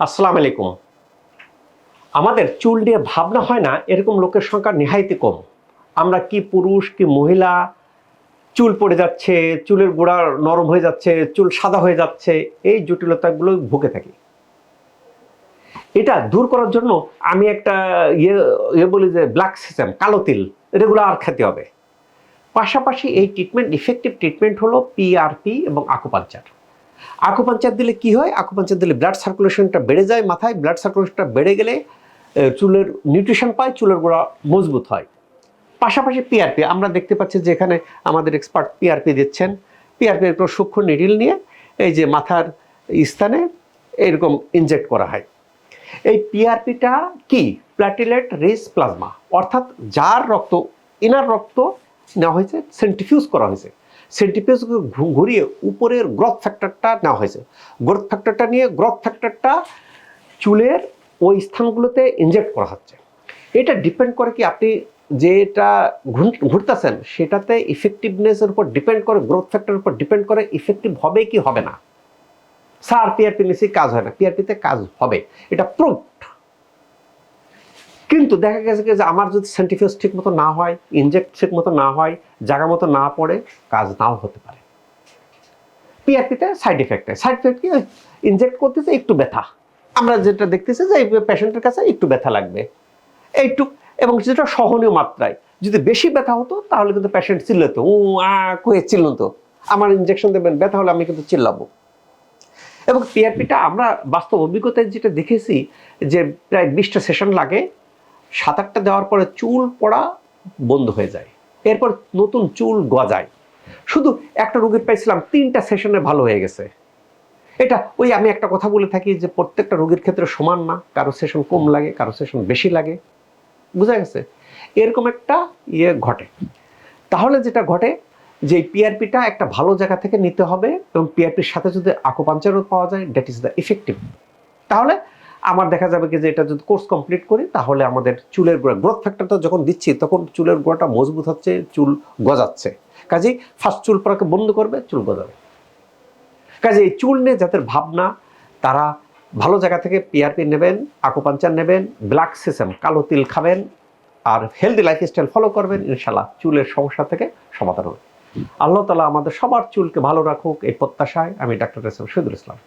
আসসালামু আলাইকুম। আমাদের চুল নিয়ে ভাবনা হয় না, এরকম লোকের সংখ্যা নেহাইতে কম। আমরা কি পুরুষ, কি মহিলা, চুল পড়ে যাচ্ছে, চুলের গোড়া নরম হয়ে যাচ্ছে, চুল সাদা হয়ে যাচ্ছে, এই জটিলতাগুলো ভুগে থাকি। এটা দূর করার জন্য আমি একটা ইয়ে ইয়ে বলি যে ব্ল্যাক সিস্টেম কালো তিল রেগুলার খেতে হবে। পাশাপাশি এই ট্রিটমেন্ট ইফেক্টিভ ট্রিটমেন্ট হলো পিআরপি এবং আকুপাঞ্চার আকুপাঞ্চার দিলে কি হয়? আকুপাঞ্চার দিলে ব্লাড সার্কুলেশনটা বেড়ে যায় মাথায়। ব্লাড সার্কুলেশনটা বেড়ে গেলে চুলের নিউট্রিশন পায়, চুলের গোড়া মজবুত হয়। পাশাপাশি পিআরপি আমরা দেখতে পাচ্ছি যে এখানে আমাদের এক্সপার্ট পিআরপি দিচ্ছেন। পিআরপি একটু সূক্ষ্ম নিডিল নিয়ে এই যে মাথার স্থানে এরকম ইনজেক্ট করা হয়। এই পিআরপিটা কি? প্ল্যাটিলেট রিচ প্লাজমা অর্থাৎ যার রক্ত ইনার রক্ত নেওয়া হয়েছে সেন্টিফিউজ করা হয়েছে। সেন্টিফিউজ ঘুরিয়ে উপরের গ্রোথ ফ্যাক্টরটা নেওয়া হয়েছে। গ্রোথ ফ্যাক্টরটা নিয়ে গ্রোথ ফ্যাক্টরটা চুলের ওই স্থানগুলোতে ইনজেক্ট করা হচ্ছে। এটা ডিপেন্ড করে কি আপনি যেটা ঘুরতেছেন, সেটাতে ইফেক্টিভনেসের উপর ডিপেন্ড করে গ্রোথ ফ্যাক্টরের উপর ডিপেন্ড করে ইফেক্টিভ হবে কি হবে না? স্যার পিআরপি নিশ্চয়ই কাজ হয় না। পিআরপিতে কাজ হবে। এটা প্রুফড কিন্তু দেখা গেছে যে আমার যদি সেন্টিফিউস ঠিক মতো না হয় ইনজেক্ট ঠিক মতো না হয়, জায়গা মতো না পড়ে, কাজ নাও হতে পারে। পিআরপিতে সাইড এফেক্ট সাইড এফেক্ট কি? ইনজেক্ট করতেছে, একটু ব্যথা। আমরা যেটা দেখতেছি যে পেশেন্টের কাছে একটু ব্যথা লাগবে। এইটু এবং যেটা সহনীয় মাত্রায়। যদি বেশি ব্যথা হতো, তাহলে কিন্তু পেশেন্ট চিল্লাতো। ও আ, কয়ে চিল্লতো। আমার ইনজেকশন দেবেন, ব্যথা হলে আমি কিন্তু চিল্লাবো। এবং পিআরপিটা আমরা বাস্তব অভিজ্ঞতায় যেটা দেখেছি, যে প্রায় বিশটা সেশন লাগে। সাত আটটা দেওয়ার পরে চুল পড়া বন্ধ হয়ে যায়। এরপর নতুন চুল গজায়। শুধু একটা রোগীর পাইছিলাম, তিনটা সেশনে ভালো হয়ে গেছে। এটা ওই আমি একটা কথা বলে থাকি যে প্রত্যেকটা রোগীর ক্ষেত্রে সমান না, কারও সেশন কম লাগে, কারও সেশন বেশি লাগে। বুঝা গেছে? এরকম একটা ইয়ে ঘটে। তাহলে যেটা ঘটে, যে পিআরপিটা একটা ভালো জায়গা থেকে নিতে হবে এবং পিআরপির সাথে যদি আকোপাঞ্চারও পাওয়া যায় দ্যাট ইজ দ্য ইফেক্টিভ তাহলে আমার দেখা যাবে কি যে এটা যদি কোর্স কমপ্লিট করি, তাহলে আমাদের চুলের গোড়া গ্রোথ ফ্যাক্টরটা যখন দিচ্ছি, তখন চুলের গোড়াটা মজবুত হচ্ছে, চুল গজাচ্ছে। কাজেই ফার্স্ট চুল পড়াকে বন্ধ করবে, চুল গজাবে। কাজে এই চুল নিয়ে যাদের ভাবনা, তারা ভালো জায়গা থেকে পিআরপি নেবেন আকোপাঞ্চার নেবেন ব্ল্যাক সিসেম কালো তিল খাবেন, আর হেলদি লাইফস্টাইল ফলো করবেন ইনশাল্লাহ চুলের সমস্যা থেকে সমাধান হবে। আল্লাহ তালা আমাদের সবার চুলকে ভালো রাখুক, এই প্রত্যাশায় আমি ডাক্তার শহীদুল ইসলাম।